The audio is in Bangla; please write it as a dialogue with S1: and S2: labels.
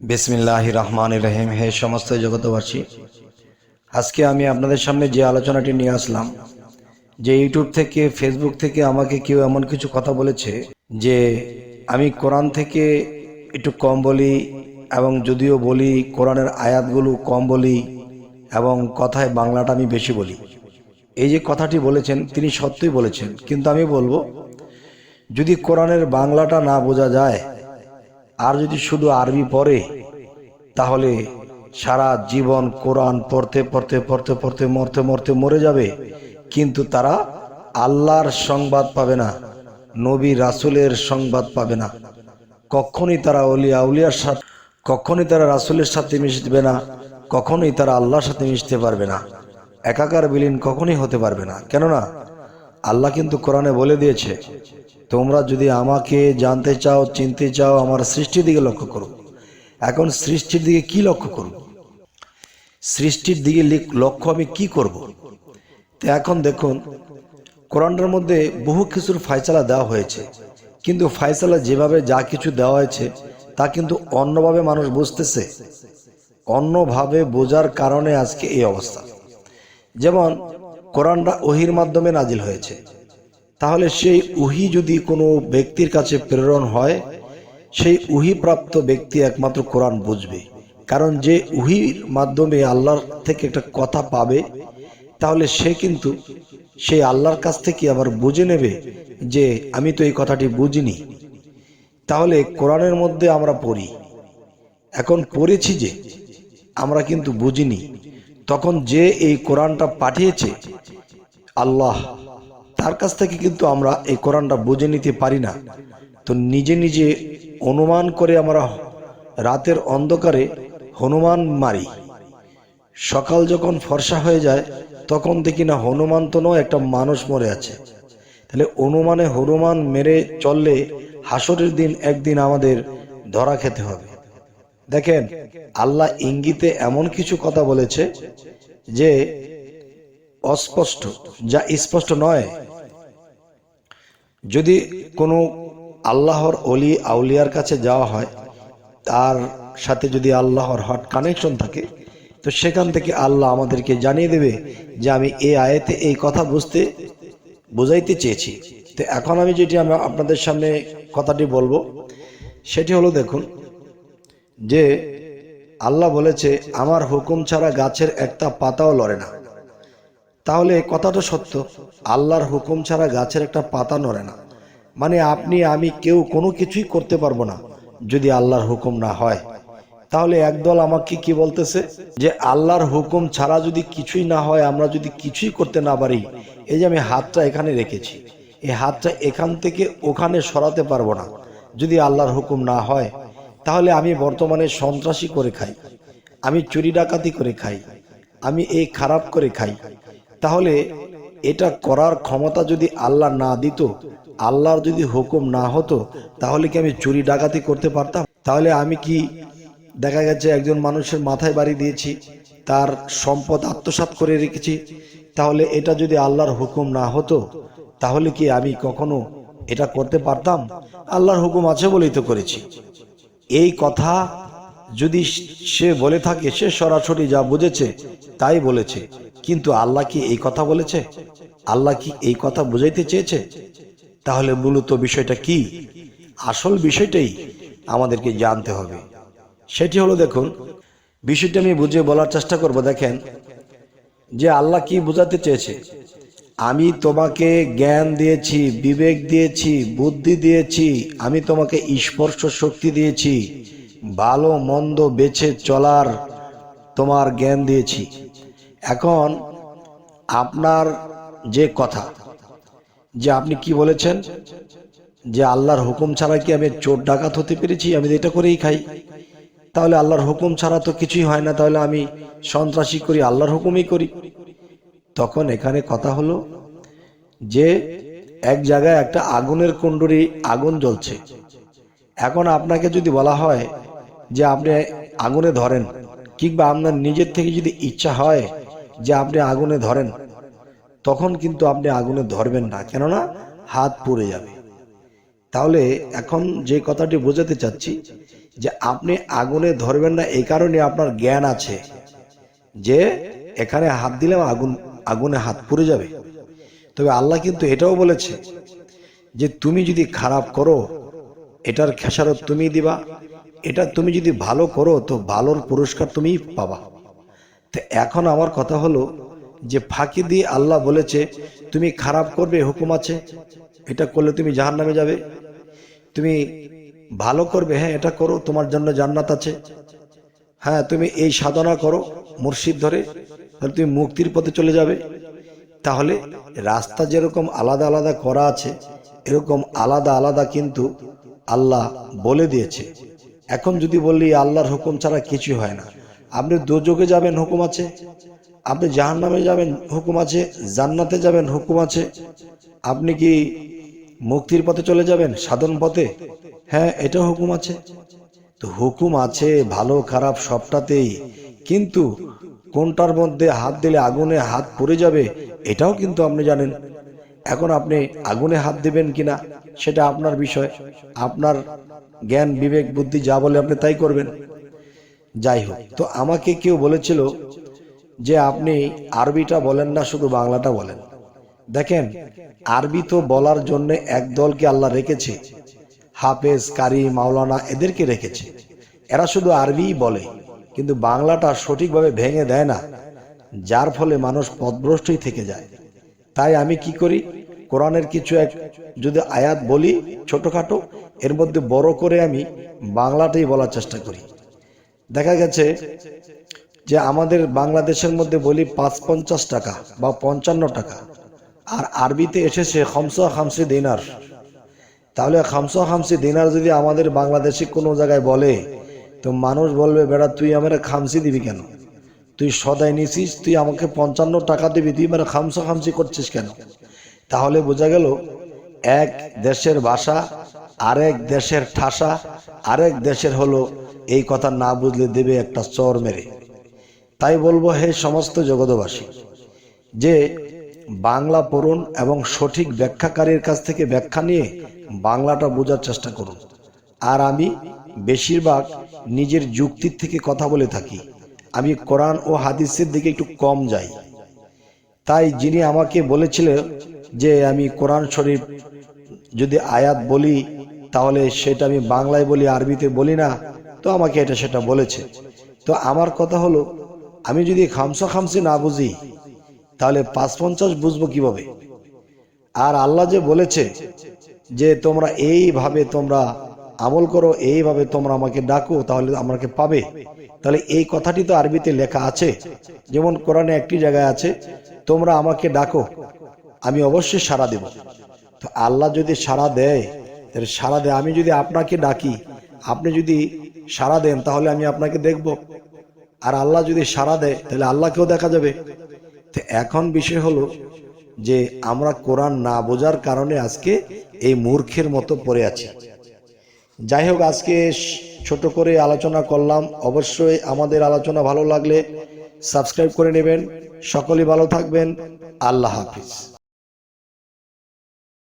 S1: বিসমিল্লাহ রহমান রহিম। হে সমস্ত জগতবাসী আজকে আমি আপনাদের সামনে যে আলোচনাটি নিয়ে আসলাম, যে ইউটিউব থেকে, ফেসবুক থেকে আমাকে কেউ এমন কিছু কথা বলেছে যে আমি কোরআন থেকে একটু কম বলি এবং যদিও বলি কোরআনের আয়াতগুলো কম বলি এবং কথায় বাংলাটা আমি বেশি বলি। এই যে কথাটি বলেছেন, তিনি সত্যই বলেছেন। কিন্তু আমি বলব, যদি কোরআনের বাংলাটা না বোঝা যায় আর যদি শুধু আরবি পড়ে, তাহলে সারা জীবন কোরআন পড়তে পড়তে পড়তে পড়তে, মরতে মরতে মরে যাবে। কিন্তু তারা আল্লাহর সংবাদ পাবে না, নবী রাসুলের সংবাদ পাবে না। কখনই তারা অলিয়া, উলিয়ার সাথে, কখনই তারা রাসুলের সাথে মিশবে না, কখনোই তারা আল্লাহর সাথে মিশতে পারবে না। একাকার বিলীন কখনই হতে পারবে না। কেননা আল্লাহ কিন্তু কোরআনে বলে দিয়েছে, তোমরা যদি আমাকে জানতে চাও, চিনতে চাও, আমার সৃষ্টির দিকে লক্ষ্য করো। এখন সৃষ্টির দিকে কি লক্ষ্য করব? সৃষ্টির দিকে লক্ষ্য আমি কি করব? তো এখন দেখুন, কোরআনটার মধ্যে বহু কিছুর ফায়সালা দেওয়া হয়েছে। কিন্তু ফায়সালা যেভাবে যা কিছু দেওয়া হয়েছে, তা কিন্তু অন্যভাবে মানুষ বুঝতেছে। অন্যভাবে বোঝার কারণে আজকে এই অবস্থা। যেমন কোরআনটা ওহির মাধ্যমে নাজিল হয়েছে। তাহলে সেই উহি যদি কোনো ব্যক্তির কাছে প্রেরণ হয়, সেই উহি প্রাপ্ত ব্যক্তি একমাত্র কোরআন বুঝবে। কারণ যে উহির মাধ্যমে আল্লাহর থেকে একটা কথা পাবে, তাহলে সে কিন্তু সেই আল্লাহর কাছ থেকে আবার বুঝে নেবে যে, আমি তো এই কথাটি বুঝিনি। তাহলে কোরআনের মধ্যে আমরা পড়ি। এখন পড়েছি যে, আমরা কিন্তু বুঝিনি। তখন যে এই কোরআনটা পাঠিয়েছে, আল্লাহ, তার কাছ থেকে কিন্তু আমরা এই কোরআনটা বুঝে নিতে পারি না। তো নিজে নিজে অনুমান করে আমরা রাতের অন্ধকারে হনুমান মারি। সকাল যখন ফর্সা হয়ে যায়, তখন দেখি না হনুমান তো নয়, একটা মানুষ মরে আছে। তাহলে অনুমানে হনুমান মেরে চললে হাসরের দিন একদিন আমাদের ধরা খেতে হবে। দেখেন, আল্লাহ ইঙ্গিতে এমন কিছু কথা বলেছে যে অস্পষ্ট, যা স্পষ্ট নয়। যদি কোনো আল্লাহর অলি আউলিয়ার কাছে যাওয়া হয়, তার সাথে যদি আল্লাহর হট কানেকশন থাকে, তো সেখান থেকে আল্লাহ আমাদেরকে জানিয়ে দেবে যে আমি এই আয়াতে এই কথা বুঝতে, বোঝাইতে চেয়েছি। তো এখন আমি যেটি আমি আপনাদের সামনে কথাটি বলব, সেটি হলো দেখুন যে আল্লাহ বলেছে, আমার হুকুম ছাড়া গাছের একটা পাতাও লড়ে না। তাহলে কথাটা সত্য। আল্লাহর হুকুম ছাড়া গাছের একটা পাতা নড়ে না। মানে আপনি, আমি কেউ কোনো কিছুই করতে পারব না যদি আল্লাহর হুকুম না হয়। তাহলে একদল আমাকে কি বলতেছে? যে আল্লাহর হুকুম ছাড়া যদি কিছুই না হয়, আমরা যদি কিছুই করতে না পারি, এই যে আমি হাতটা এখানে রেখেছি, এই হাতটা এখান থেকে ওখানে সরাতে পারব না যদি আল্লাহর হুকুম না হয়। তাহলে আমি বর্তমানে সন্ত্রাসী করে খাই। আমি চুরি ডাকাতি করে খাই। আমি এই খারাপ করে খাই। তাহলে এটা করার ক্ষমতা যদি আল্লাহ না দিত, আল্লাহর যদি হুকুম না হতো, তাহলে কি আমি চুরি ডাকাতি করতে পারতাম? তাহলে আমি কি দেখা গেছে একজন মানুষের মাথায় বাড়ি দিয়েছি, তার সম্পদ আত্মসাৎ করে রেখেছি, তাহলে এটা যদি আল্লাহর হুকুম না হতো, তাহলে কি আমি কখনো এটা করতে পারতাম? আল্লাহর হুকুম আছে বলেই তো করেছি। এই কথা যদি সে বলে থাকে, সে সরাসরি যা বুঝেছে তাই বলেছে। কিন্তু আল্লাহ কি এই কথা বলেছে? আল্লাহ কি এই কথা বুঝাইতে চেয়েছে? তাহলে মূলত বিষয়টা কি? আসল বিষয়টাই আমাদেরকে জানতে হবে। সেটি হলো দেখুন, বিষয়টা আমি বুঝে বলার চেষ্টা করব। দেখেন, যে আল্লাহ কি বোঝাতে চেয়েছে? আমি তোমাকে জ্ঞান দিয়েছি, বিবেক দিয়েছি, বুদ্ধি দিয়েছি, আমি তোমাকে স্পর্শ শক্তি দিয়েছি, ভালো, মন্দ, বেছে চলার তোমার জ্ঞান দিয়েছি। এখন আপনার যে কথা, যে আপনি কি বলেছেন? যে আল্লাহর হুকুম ছাড়া কি আমি চোর ডাকাত হতে পেরেছি? আমি এটা করেই খাই। তাহলে আল্লাহর হুকুম ছাড়া তো কিছুই হয় না। তাহলে আমি সন্ত্রাসী করি, আল্লাহর হুকুমই করি। তখন এখানে কথা হলো যে এক জায়গায় একটা আগুনের কুণ্ডুরি আগুন জ্বলছে। এখন আপনাকে যদি বলা হয় যে আপনি আগুনে ধরেন, কিংবা আপনার নিজের থেকে যদি ইচ্ছা হয় যে আপনি আগুনে ধরেন, তখন কিন্তু আপনি আগুনে ধরবেন না, কেননা হাত পুড়ে যাবে। তাহলে এখন যে কথাটি বোঝাতে চাচ্ছি যে আপনি আগুনে ধরবেন না, এই কারণে আপনার জ্ঞান আছে যে এখানে হাত দিলেও আগুন আগুনে হাত পুড়ে যাবে। তবে আল্লাহ কিন্তু এটাও বলেছে যে তুমি যদি খারাপ করো, এটার খেসারত তুমি দিবা, এটা তুমি যদি ভালো করো, তো ভালোর পুরস্কার তুমি পাবা। তো এখন আমার কথা হলো যে ফাঁকি দিয়ে আল্লাহ বলেছে, তুমি খারাপ করবে হুকুম আছে, এটা করলে তুমি জাহান নামে যাবে। তুমি ভালো করবে হ্যাঁ এটা করো, তোমার জন্য জান্নাত আছে। হ্যাঁ তুমি এই সাধনা করো মুর্শিদ ধরে। তাহলে তুমি মুক্তির পথে চলে যাবে। তাহলে রাস্তা যেরকম আলাদা আলাদা করা আছে, এরকম আলাদা আলাদা কিন্তু আল্লাহ বলে দিয়েছে। এখন যদি বললি আল্লাহর হুকুম ছাড়া কিছু হয় না। আপনি দোযোগে যাবেন, হুকুম আছে। আপনি জাহান নামে যাবেন, হুকুম আছে। জান্নাতে যাবেন, হুকুম আছে। আপনি কি মুক্তির পথে চলে যাবেন, সাধন পথে? হ্যাঁ এটা হুকুম আছে। তো হুকুম আছে, ভালো খারাপ সবটাতেই। কিন্তু কোনটার মধ্যে হাত দিলে আগুনে হাত পড়ে যাবে, এটাও কিন্তু আপনি জানেন। এখন আপনি আগুনে হাত দিবেন কিনা, সেটা আপনার বিষয়। আপনার জ্ঞান, বিবেক, বুদ্ধি, যা বলে আপনি তাই করবেন। যাই হোক, তো আমাকে কেউ বলেছিল যে আপনি আরবিটা বলেন না, শুধু বাংলাটা বলেন। দেখেন, আরবি তো বলার জন্য এক দলকে আল্লাহ রেখেছে। হাফেজ কারি মাওলানা, এদেরকে রেখেছে। এরা শুধু আরবিই বলে। কিন্তু বাংলাটা সঠিকভাবে ভেঙে দেয় না, যার ফলে মানুষ পথভ্রষ্টই থেকে যায়। তাই আমি কি করি? কোরআনের কিছু এক যদি আয়াত বলি ছোটখাটো, এর মধ্যে বড় করে আমি বাংলাটাই বলার চেষ্টা করি। দেখা গেছে যে আমাদের বাংলাদেশের মধ্যে বলি পাঁচ পঞ্চাশ টাকা বা পঞ্চান্ন টাকা, আর আরবিতে এসেছে খামসা খামসি দিনার। তাহলে খামসা খামসি দিনার যদি আমাদের বাংলাদেশে কোনো জায়গায় বলে তো মানুষ বলবে, বেড়া, তুই আমার খামসি দিবি কেন? তুই সদাই নিছিস, তুই আমাকে পঞ্চান্ন টাকা দিবি, তুই মানে খামসা খামসি করছিস কেন? তাহলে বোঝা গেল, এক দেশের ভাষা, আরেক দেশের ঠাসা, আরেক দেশের হলো এই কথা না বুঝলে দেবে একটা চর মেরে। তাই বলব, হে সমস্ত জগতবাসী যে বাংলা পড়ুন এবং সঠিক ব্যাখ্যাকারীর কাছ থেকে ব্যাখ্যা নিয়ে বাংলাটা বোঝার চেষ্টা করুন। আর আমি বেশিরভাগ নিজের যুক্তির থেকে কথা বলে থাকি। আমি কোরআন ও হাদিসের দিকে একটু কম যাই। তাই যিনি আমাকে বলেছিলেন যে আমি কোরআন শরীফ যদি আয়াত বলি, তাহলে সেটা আমি বাংলায় বলি, আরবিতে বলি না, তো আমাকে এটা সেটা বলেছে। তো আমার কথা হলো, আমি যদি খামসা খামসি না বুঝি, তাহলে পাঁচ পঞ্চাশ বুঝব কীভাবে? আর আল্লাহ যে বলেছে যে তোমরা এইভাবে তোমরা আমল করো, এইভাবে তোমরা আমাকে ডাকো, তাহলে আমাকে পাবে। তাহলে এই কথাটি তো আরবিতে লেখা আছে। যেমন কোরআনে একটি জায়গায় আছে, তোমরা আমাকে ডাকো, আমি অবশ্যই সাড়া দেব। তো আল্লাহ যদি সাড়া দেয়, তাহলে সাড়া দেয়। আমি যদি আপনাকে ডাকি, আপনি যদি সাড়া দেন, তাহলে আমি আপনাকে দেখব। আর আল্লাহ যদি সাড়া দেয়, তাহলে আল্লাহকেও দেখা যাবে। তো এখন বিষয় হলো যে আমরা কোরআন না বোঝার কারণে আজকে এই মূর্খের মতো পড়ে আছি। যাই হোক আজকে ছোট করে আলোচনা করলাম। অবশ্যই আমাদের আলোচনা ভালো লাগলে সাবস্ক্রাইব করে নেবেন। সকলেই ভালো থাকবেন। আল্লাহ হাফিজ।